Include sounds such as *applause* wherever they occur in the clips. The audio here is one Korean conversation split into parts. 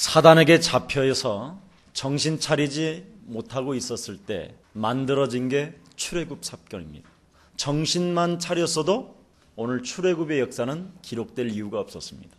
사단에게 잡혀서 정신 차리지 못하고 있었을 때 만들어진 게 출애굽 사건입니다. 정신만 차렸어도 오늘 출애굽의 역사는 기록될 이유가 없었습니다.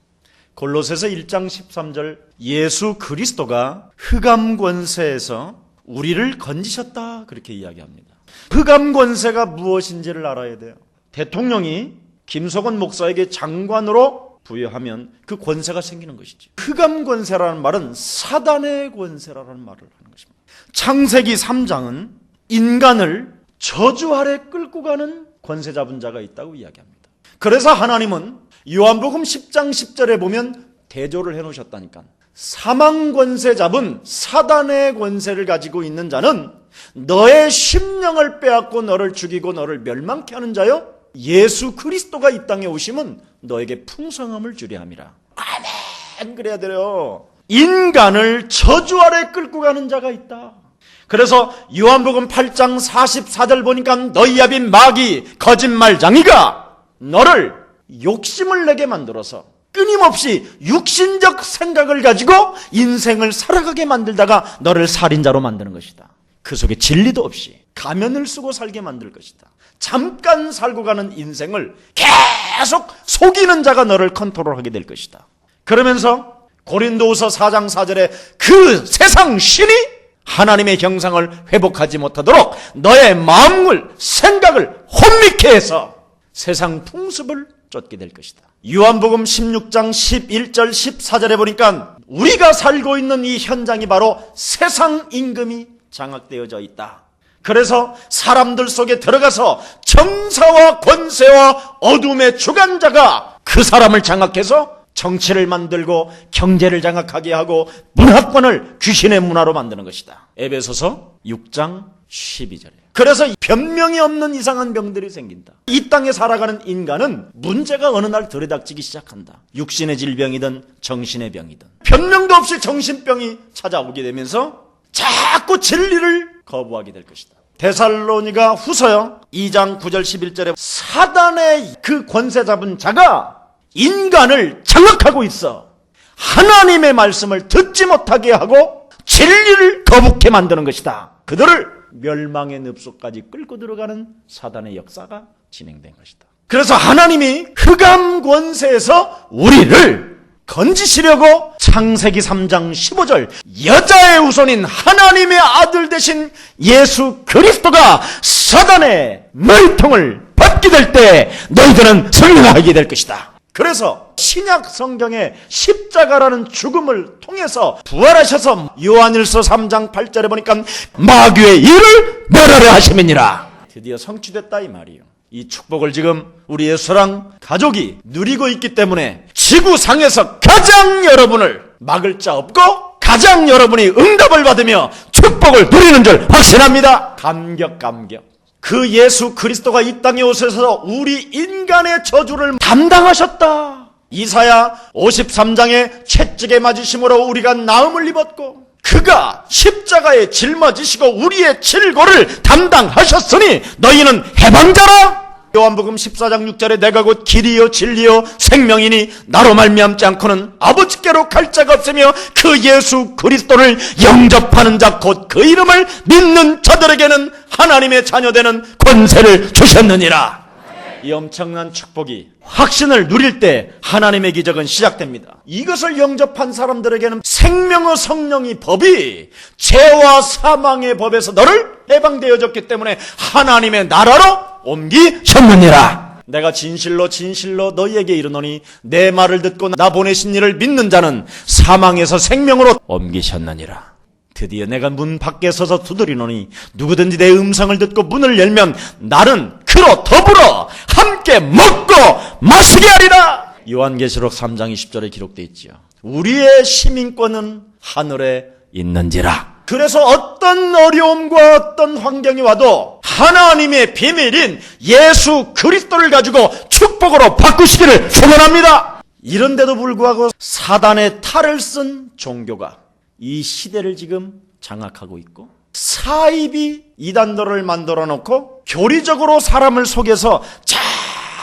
골로새서 1장 13절 예수 그리스도가 흑암 권세에서 우리를 건지셨다 그렇게 이야기합니다. 흑암 권세가 무엇인지를 알아야 돼요. 대통령이 김석원 목사에게 장관으로 부여하면 그 권세가 생기는 것이지. 흑암 권세라는 말은 사단의 권세라는 말을 하는 것입니다. 창세기 3장은 인간을 저주 아래 끌고 가는 권세 잡은 자가 있다고 이야기합니다. 그래서 하나님은 요한복음 10장 10절에 보면 대조를 해 놓으셨다니까. 사망 권세 잡은 사단의 권세를 가지고 있는 자는 너의 심령을 빼앗고 너를 죽이고 너를 멸망케 하는 자요. 예수 그리스도가 이 땅에 오시면 너에게 풍성함을 주려 함이라. 아멘. 그래야 돼요. 인간을 저주 아래 끌고 가는 자가 있다. 그래서 요한복음 8장 44절 보니까 너희 아빈 마귀 거짓말장이가 너를 욕심을 내게 만들어서 끊임없이 육신적 생각을 가지고 인생을 살아가게 만들다가 너를 살인자로 만드는 것이다. 그 속에 진리도 없이 가면을 쓰고 살게 만들 것이다. 잠깐 살고 가는 인생을 계속 속이는 자가 너를 컨트롤하게 될 것이다. 그러면서 고린도후서 4장 4절에 그 세상 신이 하나님의 형상을 회복하지 못하도록 너의 마음을 생각을 혼미케 해서 세상 풍습을 쫓게 될 것이다. 요한복음 16장 11절 14절에 보니까 우리가 살고 있는 이 현장이 바로 세상 임금이 장악되어져 있다. 그래서 사람들 속에 들어가서 정사와 권세와 어둠의 주관자가 그 사람을 장악해서 정치를 만들고 경제를 장악하게 하고 문화권을 귀신의 문화로 만드는 것이다. 에베소서 6장 12절에. 그래서 변명이 없는 이상한 병들이 생긴다. 이 땅에 살아가는 인간은 문제가 어느 날 들이닥치기 시작한다. 육신의 질병이든 정신의 병이든. 변명도 없이 정신병이 찾아오게 되면서 자꾸 진리를 거부하게 될 것이다. 데살로니가 후서요 2장 9절 11절에 사단의 그 권세 잡은 자가 인간을 장악하고 있어 하나님의 말씀을 듣지 못하게 하고 진리를 거북해 만드는 것이다. 그들을 멸망의 늪속까지 끌고 들어가는 사단의 역사가 진행된 것이다. 그래서 하나님이 흑암 권세에서 우리를 건지시려고 창세기 3장 15절 여자의 우선인 하나님의 아들 되신 예수 그리스도가 사단의 머리통을 받게 될 때 너희들은 성령하게 될 것이다. 그래서 신약 성경의 십자가라는 죽음을 통해서 부활하셔서 요한일서 3장 8절에 보니까 마귀의 일을 멸하려 하심이니라. 드디어 성취됐다 이 말이요. 이 축복을 지금 우리 예수랑 가족이 누리고 있기 때문에 지구상에서 가장 여러분을 막을 자 없고 가장 여러분이 응답을 받으며 축복을 누리는 줄 확신합니다. 감격 감격. 그 예수 그리스도가 이 땅에 오셔서 우리 인간의 저주를 담당하셨다. 이사야 53장의 채찍에 맞으심으로 우리가 나음을 입었고 그가 십자가에 짊어지시고 우리의 질고를 담당하셨으니 너희는 해방자라. 요한복음 14장 6절에 내가 곧 길이요 진리요 생명이니 나로 말미암지 않고는 아버지께로 갈 자가 없으며 그 예수 그리스도를 영접하는 자 곧 그 이름을 믿는 자들에게는 하나님의 자녀되는 권세를 주셨느니라. 이 엄청난 축복이 확신을 누릴 때 하나님의 기적은 시작됩니다. 이것을 영접한 사람들에게는 생명의 성령이 법이 죄와 사망의 법에서 너를 해방되어졌기 때문에 하나님의 나라로 옮기셨느니라. 내가 진실로 진실로 너희에게 이르노니 내 말을 듣고 나 보내신 이를 믿는 자는 사망에서 생명으로 옮기셨느니라. 드디어 내가 문 밖에 서서 두드리노니 누구든지 내 음성을 듣고 문을 열면 나는 그로 더불어 함께 먹고 마시게 하리라. 요한계시록 3장 20절에 기록되어 있지요. 우리의 시민권은 하늘에 있는지라. 그래서 어떤 어려움과 어떤 환경이 와도 하나님의 비밀인 예수 그리스도를 가지고 축복으로 바꾸시기를 소원합니다. 이런데도 불구하고 사단의 탈을 쓴 종교가 이 시대를 지금 장악하고 있고 사입이 이단도를 만들어 놓고 교리적으로 사람을 속여서 자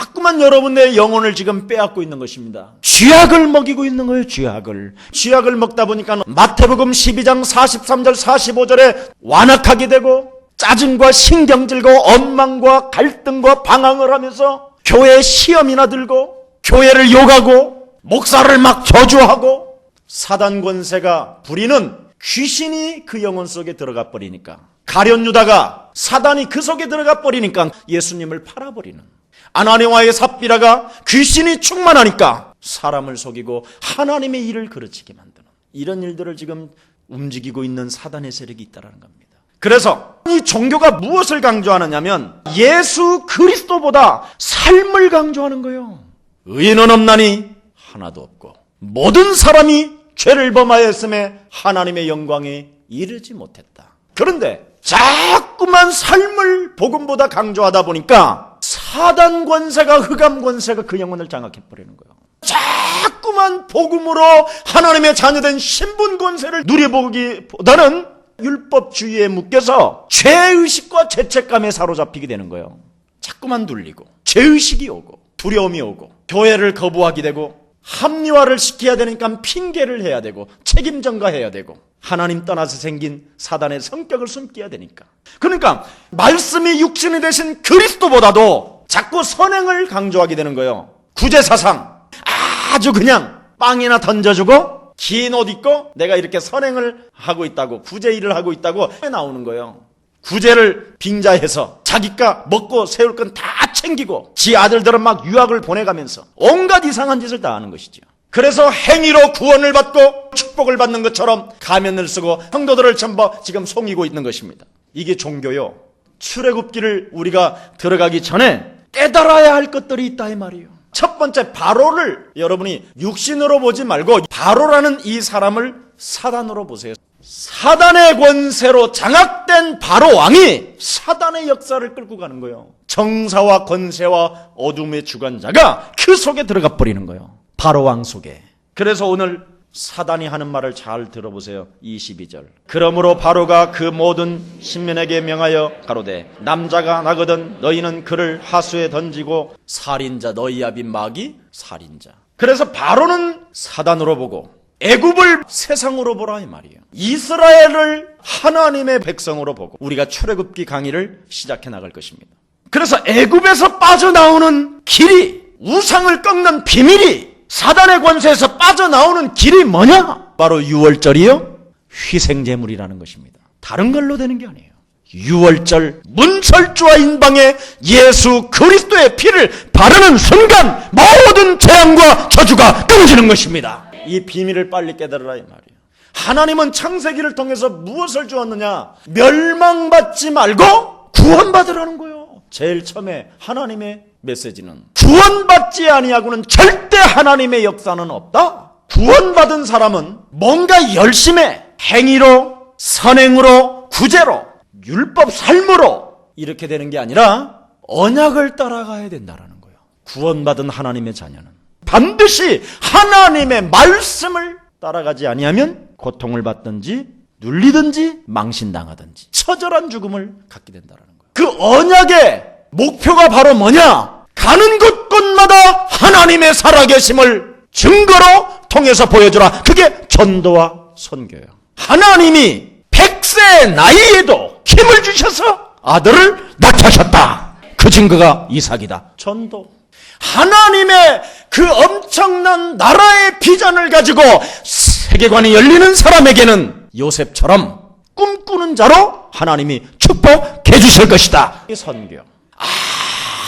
꾸만 여러분의 영혼을 지금 빼앗고 있는 것입니다. 쥐약을 먹이고 있는 거예요, 쥐약을. 쥐약을 먹다 보니까 마태복음 12장 43절 45절에 완악하게 되고 짜증과 신경질과 원망과 갈등과 방황을 하면서 교회 시험이나 들고 교회를 욕하고 목사를 막 저주하고 사단 권세가 부리는 귀신이 그 영혼 속에 들어가 버리니까 가련 유다가 사단이 그 속에 들어가 버리니까 예수님을 팔아버리는 아나니와의 삽비라가 귀신이 충만하니까 사람을 속이고 하나님의 일을 그르치게 만드는 이런 일들을 지금 움직이고 있는 사단의 세력이 있다는 겁니다. 그래서 이 종교가 무엇을 강조하느냐면 예수 그리스도보다 삶을 강조하는 거예요. 의인은 없나니 하나도 없고 모든 사람이 죄를 범하였음에 하나님의 영광에 이르지 못했다. 그런데 자꾸만 삶을 복음보다 강조하다 보니까 사단 권세가 흑암 권세가 그 영혼을 장악해 버리는 거예요. 자꾸만 복음으로 하나님의 자녀된 신분 권세를 누려보기보다는 율법주의에 묶여서 죄의식과 죄책감에 사로잡히게 되는 거예요. 자꾸만 눌리고 죄의식이 오고 두려움이 오고 교회를 거부하게 되고 합리화를 시켜야 되니까 핑계를 해야 되고 책임 전가해야 되고 하나님 떠나서 생긴 사단의 성격을 숨겨야 되니까 그러니까 말씀이 육신이 되신 그리스도보다도 자꾸 선행을 강조하게 되는 거예요 구제사상 아주 그냥 빵이나 던져주고 긴 옷 입고 내가 이렇게 선행을 하고 있다고 구제 일을 하고 있다고 나오는 거예요 구제를 빙자해서 자기가 먹고 세울 건 다 챙기고 지 아들들은 막 유학을 보내가면서 온갖 이상한 짓을 다 하는 것이죠. 그래서 행위로 구원을 받고 축복을 받는 것처럼 가면을 쓰고 성도들을 전부 지금 속이고 있는 것입니다. 이게 종교요. 출애굽기를 우리가 들어가기 전에 깨달아야 할 것들이 있다 이 말이에요. 첫 번째 바로를 여러분이 육신으로 보지 말고 바로라는 이 사람을 사단으로 보세요. 사단의 권세로 장악된 바로 왕이 사단의 역사를 끌고 가는 거예요. 정사와 권세와 어둠의 주관자가 그 속에 들어가 버리는 거예요. 바로 왕 속에. 그래서 오늘 사단이 하는 말을 잘 들어보세요. 22절. 그러므로 바로가 그 모든 신민에게 명하여 가로되 남자가 나거든 너희는 그를 하수에 던지고 살인자 너희 아비 마귀 살인자. 그래서 바로는 사단으로 보고 애굽을 세상으로 보라 이 말이에요. 이스라엘을 하나님의 백성으로 보고 우리가 출애굽기 강의를 시작해 나갈 것입니다. 그래서 애굽에서 빠져나오는 길이 우상을 꺾는 비밀이 사단의 권세에서 빠져나오는 길이 뭐냐? 바로 유월절이요. 희생제물이라는 것입니다. 다른 걸로 되는 게 아니에요. 유월절 문설주와 인방에 예수 그리스도의 피를 바르는 순간 모든 재앙과 저주가 끊어지는 것입니다. 이 비밀을 빨리 깨달으라 이 말이에요. 하나님은 창세기를 통해서 무엇을 주었느냐? 멸망받지 말고 구원받으라는 거예요. 제일 처음에 하나님의 메시지는 구원받지 아니하고는 절대 하나님의 역사는 없다. 구원받은 사람은 뭔가 열심히 행위로 선행으로 구제로 율법 삶으로 이렇게 되는 게 아니라 언약을 따라가야 된다라는 거예요. 구원받은 하나님의 자녀는 반드시 하나님의 말씀을 따라가지 아니하면 고통을 받든지 눌리든지 망신당하든지 처절한 죽음을 갖게 된다는 거예요. 그 언약의 목표가 바로 뭐냐? 가는 곳곳마다 하나님의 살아계심을 증거로 통해서 보여주라. 그게 전도와 선교예요. 하나님이 100세 나이에도 힘을 주셔서 아들을 낳게 셨다 그 증거가 이삭이다. 전도. 하나님의 그 엄청난 나라의 비전을 가지고 세계관이 열리는 사람에게는 요셉처럼 꿈꾸는 자로 하나님이 축복해 주실 것이다. 이 선교.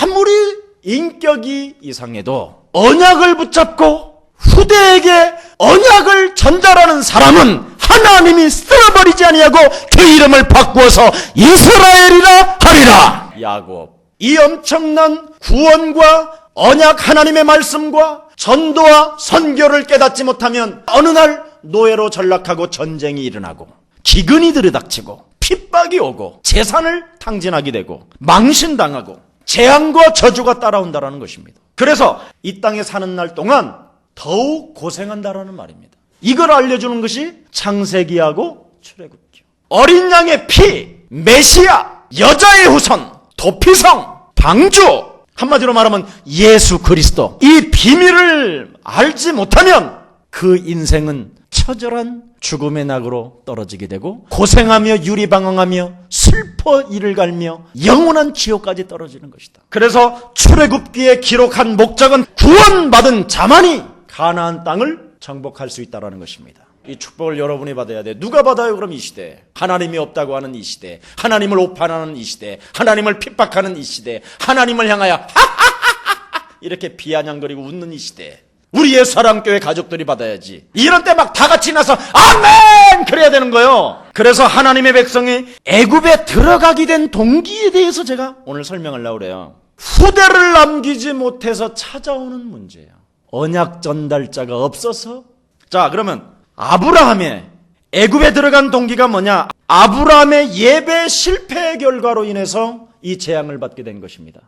아무리 인격이 이상해도 언약을 붙잡고 후대에게 언약을 전달하는 사람은 하나님이 쓸어버리지 아니하고 그 이름을 바꾸어서 이스라엘이라 하리라. 야곱. 이 엄청난 구원과 언약 하나님의 말씀과 전도와 선교를 깨닫지 못하면 어느 날 노예로 전락하고 전쟁이 일어나고 기근이 들이닥치고 핍박이 오고 재산을 탕진하게 되고 망신당하고 재앙과 저주가 따라온다라는 것입니다. 그래서 이 땅에 사는 날 동안 더욱 고생한다라는 말입니다. 이걸 알려주는 것이 창세기하고 출애굽기요. 어린 양의 피, 메시아, 여자의 후손, 도피성, 방주, 한마디로 말하면 예수 그리스도. 이 비밀을 알지 못하면 그 인생은 처절한 죽음의 낙으로 떨어지게 되고 고생하며 유리방황하며 슬퍼 이를 갈며 영원한 지옥까지 떨어지는 것이다. 그래서 출애굽기에 기록한 목적은 구원받은 자만이 가나안 땅을 정복할 수 있다라는 것입니다. 이 축복을 여러분이 받아야 돼. 누가 받아요? 그럼 이 시대. 하나님이 없다고 하는 이 시대. 하나님을 오판하는 이 시대. 하나님을 핍박하는 이 시대. 하나님을 향하여 하하하하하 *laughs* 이렇게 비아냥거리고 웃는 이 시대. 우리의 사랑교회 가족들이 받아야지. 이런 때 막 다 같이 나서 아멘! 그래야 되는 거예요. 그래서 하나님의 백성이 애굽에 들어가게 된 동기에 대해서 제가 오늘 설명하려고 그래요. 후대를 남기지 못해서 찾아오는 문제예요. 언약 전달자가 없어서 자, 그러면 아브라함의 애굽에 들어간 동기가 뭐냐? 아브라함의 예배 실패의 결과로 인해서 이 재앙을 받게 된 것입니다.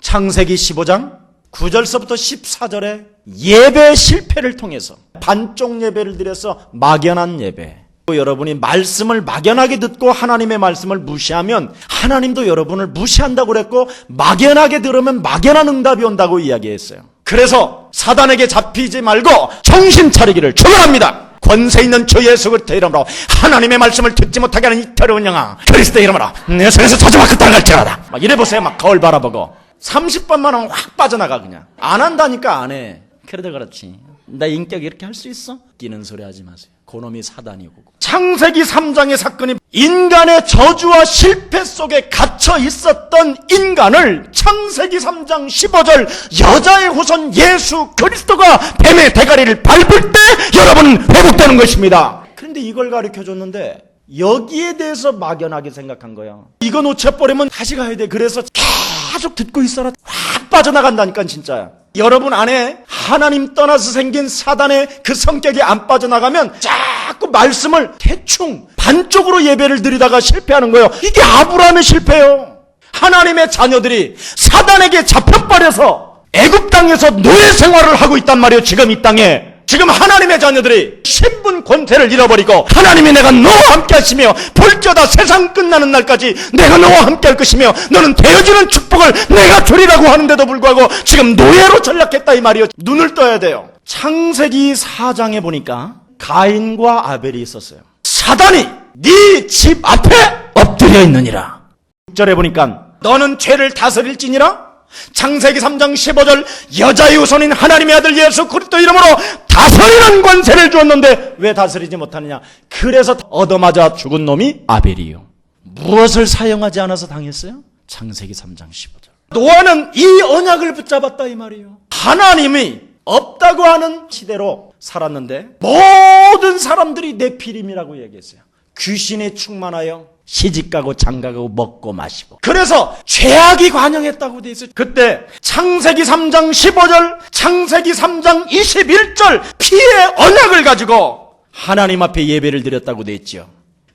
창세기 15장 9절서부터 14절에 예배 실패를 통해서 반쪽 예배를 드려서 막연한 예배. 여러분이 말씀을 막연하게 듣고 하나님의 말씀을 무시하면 하나님도 여러분을 무시한다고 그랬고 막연하게 들으면 막연한 응답이 온다고 이야기했어요. 그래서 사단에게 잡히지 말고 정신 차리기를 축원합니다. 권세 있는 주 예수 그리스도의 이름으로 하나님의 말씀을 듣지 못하게 하는 이 더러운 영아 그리스도의 이름으로 내 손에서 땅을 지나다 막 이래 보세요 막 거울 바라보고 30번만 하면 확 빠져나가 그냥. 안 한다니까 안 해. 그래도 그렇지. 나 인격 이렇게 할 수 있어? 끼는 소리 하지 마세요. 그놈이 사단이고. 창세기 3장의 사건이 인간의 저주와 실패 속에 갇혀 있었던 인간을 창세기 3장 15절 여자의 후손 예수 그리스도가 뱀의 대가리를 밟을 때 여러분은 회복되는 것입니다. 그런데 이걸 가르쳐 줬는데 여기에 대해서 막연하게 생각한 거야. 이거 놓쳐버리면 다시 가야 돼. 그래서 계속 듣고 있어라. 확 빠져나간다니까 진짜야. 여러분 안에 하나님 떠나서 생긴 사단의 그 성격이 안 빠져나가면 자꾸 말씀을 대충 반쪽으로 예배를 드리다가 실패하는 거예요. 이게 아브라함의 실패예요. 하나님의 자녀들이 사단에게 잡혀버려서 애굽 땅에서 노예 생활을 하고 있단 말이에요. 지금 이 땅에. 지금 하나님의 자녀들이 신분 권세를 잃어버리고 하나님이 내가 너와 함께 하시며 볼저다 세상 끝나는 날까지 내가 너와 함께 할 것이며 너는 되어지는 축복을 내가 주리라고 하는데도 불구하고 지금 노예로 전락했다 이 말이요. 눈을 떠야 돼요. 창세기 4장에 보니까 가인과 아벨이 있었어요. 사단이 네 집 앞에 엎드려 있느니라. 6절에 보니까 너는 죄를 다스릴지니라 창세기 3장 15절 여자의 우선인 하나님의 아들 예수 그리스도 이름으로 다스리는 권세를 주었는데 왜 다스리지 못하느냐? 그래서 얻어맞아 죽은 놈이 아벨이요. 무엇을 사용하지 않아서 당했어요? 창세기 3장 15절. 노아는 이 언약을 붙잡았다 이 말이에요. 하나님이 없다고 하는 시대로 살았는데 모든 사람들이 내 피림이라고 얘기했어요. 귀신에 충만하여 시집가고 장가가고 먹고 마시고. 그래서 죄악이 관영했다고 돼 있어요. 그때 창세기 3장 15절 창세기 3장 21절 피의 언약을 가지고 하나님 앞에 예배를 드렸다고 돼 있죠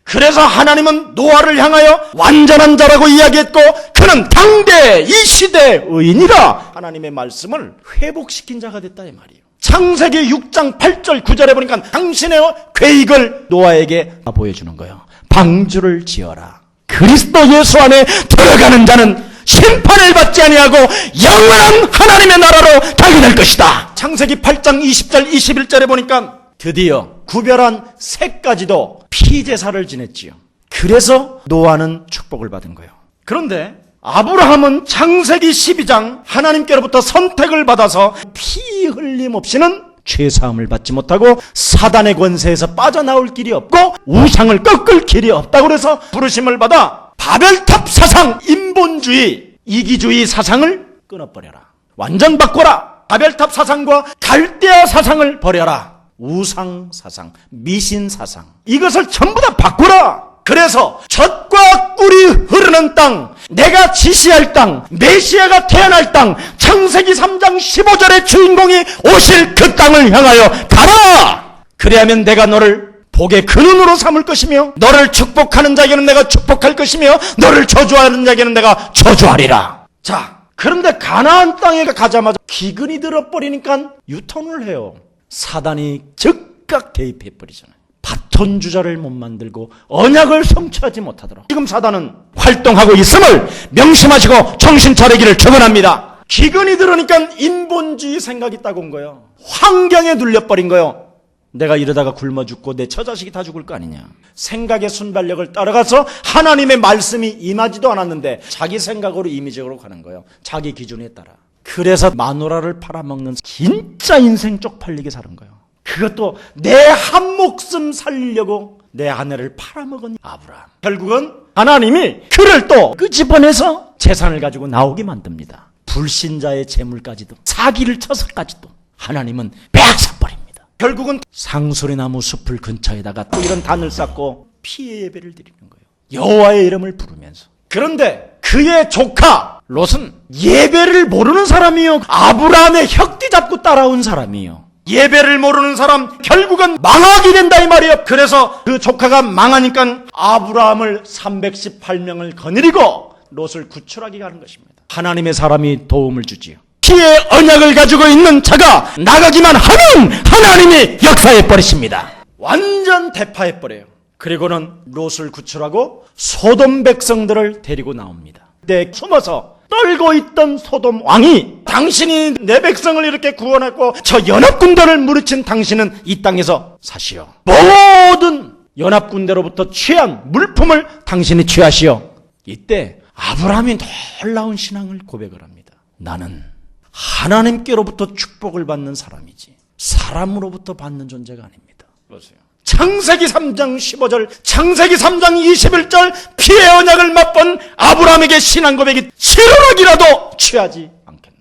그래서 하나님은 노아를 향하여 완전한 자라고 이야기했고 그는 당대 이 시대의 의인이라 하나님의 말씀을 회복시킨 자가 됐다 이 말이에요. 창세기 6장 8절 9절에 보니까 당신의 계획을 노아에게 보여주는 거예요. 방주를 지어라. 그리스도 예수 안에 들어가는 자는 심판을 받지 아니하고 영원한 하나님의 나라로 가게 될 것이다. 창세기 8장 20절 21절에 보니까 드디어 구별한 새까지도 피제사를 지냈지요. 그래서 노아는 축복을 받은 거예요. 그런데 아브라함은 창세기 12장 하나님께로부터 선택을 받아서 피 흘림 없이는 죄사함을 받지 못하고 사단의 권세에서 빠져나올 길이 없고 우상을 꺾을 길이 없다고 그래서 부르심을 받아 바벨탑 사상 인본주의 이기주의 사상을 끊어버려라. 완전 바꿔라. 바벨탑 사상과 갈대아 사상을 버려라. 우상 사상 미신 사상. 이것을 전부 다 바꾸라 그래서 젖과 꿀이 흐르는 땅, 내가 지시할 땅, 메시아가 태어날 땅, 창세기 3장 15절의 주인공이 오실 그 땅을 향하여 가라! 그래야면 내가 너를 복의 근원으로 삼을 것이며, 너를 축복하는 자에게는 내가 축복할 것이며, 너를 저주하는 자에게는 내가 저주하리라. 자, 그런데 가나안 땅에 가자마자 기근이 들어버리니까 유턴을 해요. 사단이 즉각 개입해버리잖아요. 바톤 주자를 못 만들고 언약을 성취하지 못하도록 지금 사단은 활동하고 있음을 명심하시고 정신 차리기를 축원합니다. 기근이 들으니까 인본주의 생각이 딱 온 거예요. 환경에 눌려버린 거예요. 내가 이러다가 굶어 죽고 내 처자식이 다 죽을 거 아니냐. 생각의 순발력을 따라가서 하나님의 말씀이 임하지도 않았는데 자기 생각으로 임의적으로 가는 거예요. 자기 기준에 따라. 그래서 마누라를 팔아먹는 진짜 인생 쪽팔리게 사는 거예요. 그것도 내 한 목숨 살리려고 내 아내를 팔아먹은 아브라함. 결국은 하나님이 그를 또 끄집어내서 재산을 가지고 나오게 만듭니다. 불신자의 재물까지도 사기를 쳐서까지도 하나님은 빼앗아버립니다. 결국은 상소리나무 숲을 근처에다가 또 이런 단을 쌓고 피해 예배를 드리는 거예요. 여호와의 이름을 부르면서. 그런데 그의 조카 롯은 예배를 모르는 사람이요. 아브라함의 혁띠 잡고 따라온 사람이요. 예배를 모르는 사람 결국은 망하게 된다 이 말이에요. 그래서 그 조카가 망하니까 아브라함을 318명을 거느리고 롯을 구출하게 가는 것입니다. 하나님의 사람이 도움을 주지요. 피의 언약을 가지고 있는 자가 나가기만 하면 하나님이 역사해 버리십니다. 완전 대파해 버려요. 그리고는 롯을 구출하고 소돔 백성들을 데리고 나옵니다. 그때 숨어서 떨고 있던 소돔 왕이 당신이 내 백성을 이렇게 구원했고 저 연합군대를 무르친 당신은 이 땅에서 사시오. 모든 연합군대로부터 취한 물품을 당신이 취하시오. 이때 아브라함이 놀라운 신앙을 고백을 합니다. 나는 하나님께로부터 축복을 받는 사람이지 사람으로부터 받는 존재가 아닙니다. 보세요. 창세기 3장 15절, 창세기 3장 21절 피의 언약을 맛본 아브라함에게 신앙 고백이 실언하기라도 취하지 않겠나요?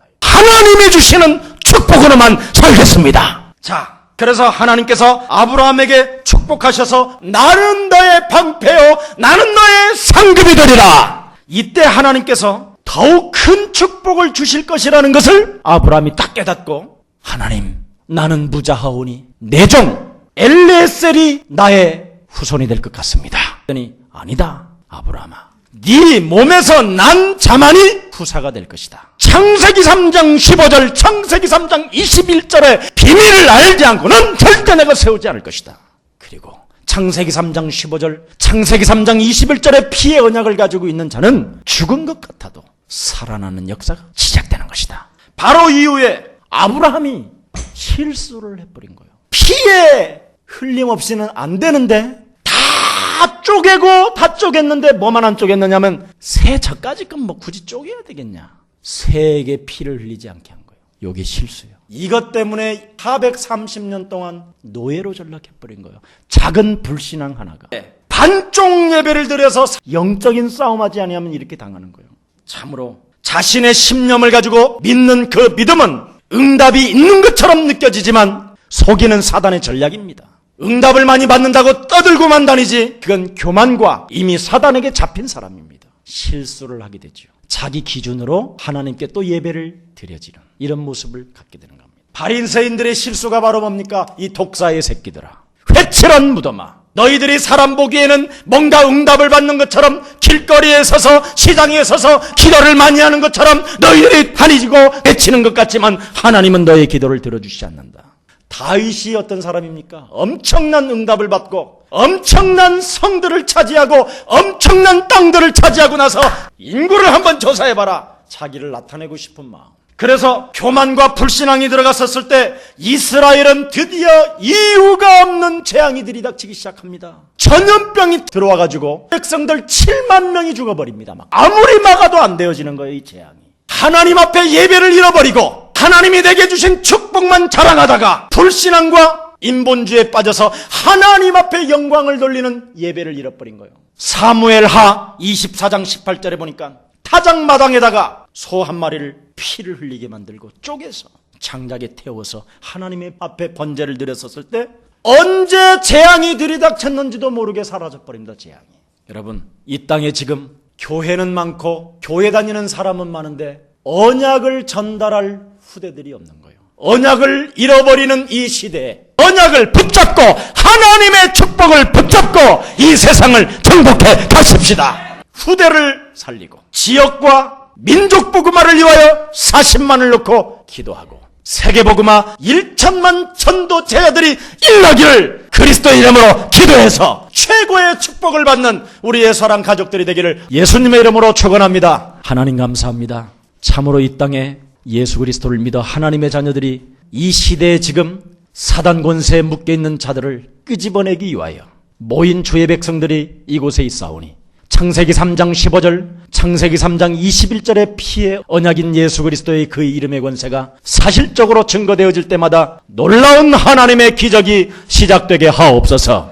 하나님이 주시는 축복으로만 살겠습니다. 자, 그래서 하나님께서 아브라함에게 축복하셔서 나는 너의 방패요, 나는 너의 상급이 되리라. 이때 하나님께서 더욱 큰 축복을 주실 것이라는 것을 아브라함이 딱 깨닫고 하나님, 나는 무자하오니 내종 엘레셀이 나의 후손이 될 것 같습니다. 그랬더니 아니다 아브라함아 네 몸에서 난 자만이 후사가 될 것이다. 창세기 3장 15절 창세기 3장 21절의 비밀을 알지 않고는 절대 내가 세우지 않을 것이다. 그리고 창세기 3장 15절 창세기 3장 21절의 피의 언약을 가지고 있는 자는 죽은 것 같아도 살아나는 역사가 시작되는 것이다. 바로 이후에 아브라함이 실수를 해버린 거예요. 피에 흘림 없이는 안 되는데 다 쪼개고 다 쪼갰는데 뭐만 안 쪼갰느냐면 새 젖까지 건뭐 굳이 쪼개야 되겠냐. 새에게 피를 흘리지 않게 한 거예요. 요게 실수예요. 이것 때문에 430년 동안 노예로 전락해버린 거예요. 작은 불신앙 하나가. 반쪽 예배를 드려서 영적인 싸움하지 아니하면 이렇게 당하는 거예요. 참으로 자신의 신념을 가지고 믿는 그 믿음은 응답이 있는 것처럼 느껴지지만 속이는 사단의 전략입니다. 응답을 많이 받는다고 떠들고만 다니지 그건 교만과 이미 사단에게 잡힌 사람입니다. 실수를 하게 되죠. 자기 기준으로 하나님께 또 예배를 드려지는 이런 모습을 갖게 되는 겁니다. 바린새인들의 실수가 바로 뭡니까? 이 독사의 새끼들아. 회칠한 무덤아. 너희들이 사람 보기에는 뭔가 응답을 받는 것처럼 길거리에 서서 시장에 서서 기도를 많이 하는 것처럼 너희들이 다니지고 외치는 것 같지만 하나님은 너의 기도를 들어주시지 않는다. 다윗이 어떤 사람입니까? 엄청난 응답을 받고 엄청난 성들을 차지하고 엄청난 땅들을 차지하고 나서 인구를 한번 조사해봐라. 자기를 나타내고 싶은 마음. 그래서 교만과 불신앙이 들어갔었을 때 이스라엘은 드디어 이유가 없는 재앙이 들이닥치기 시작합니다. 전염병이 들어와가지고 백성들 7만 명이 죽어버립니다. 막 아무리 막아도 안 되어지는 거예요, 이 재앙이. 하나님 앞에 예배를 잃어버리고 하나님이 내게 주신 축복만 자랑하다가 불신앙과 인본주의에 빠져서 하나님 앞에 영광을 돌리는 예배를 잃어버린 거예요. 사무엘 하 24장 18절에 보니까 타작마당에다가 소 한 마리를 피를 흘리게 만들고 쪼개서 장작에 태워서 하나님의 앞에 번제를 드렸었을 때 언제 재앙이 들이닥쳤는지도 모르게 사라져버립니다, 재앙이. 여러분, 이 땅에 지금 교회는 많고 교회 다니는 사람은 많은데 언약을 전달할 후대들이 없는 거예요. 언약을 잃어버리는 이 시대에 언약을 붙잡고 하나님의 축복을 붙잡고 이 세상을 정복해 가십시다. 후대를 살리고 지역과 민족 복음화를 위하여 40만을 놓고 기도하고 세계 복음화 1천만 전도 제자들이 일나기를 그리스도의 이름으로 기도해서 최고의 축복을 받는 우리의 사랑 가족들이 되기를 예수님의 이름으로 축원합니다. 하나님 감사합니다. 참으로 이 땅에 예수 그리스도를 믿어 하나님의 자녀들이 이 시대에 지금 사단 권세에 묶여 있는 자들을 끄집어내기 위하여 모인 주의 백성들이 이곳에 있사오니 창세기 3장 15절, 창세기 3장 21절의 피의 언약인 예수 그리스도의 그 이름의 권세가 사실적으로 증거되어질 때마다 놀라운 하나님의 기적이 시작되게 하옵소서.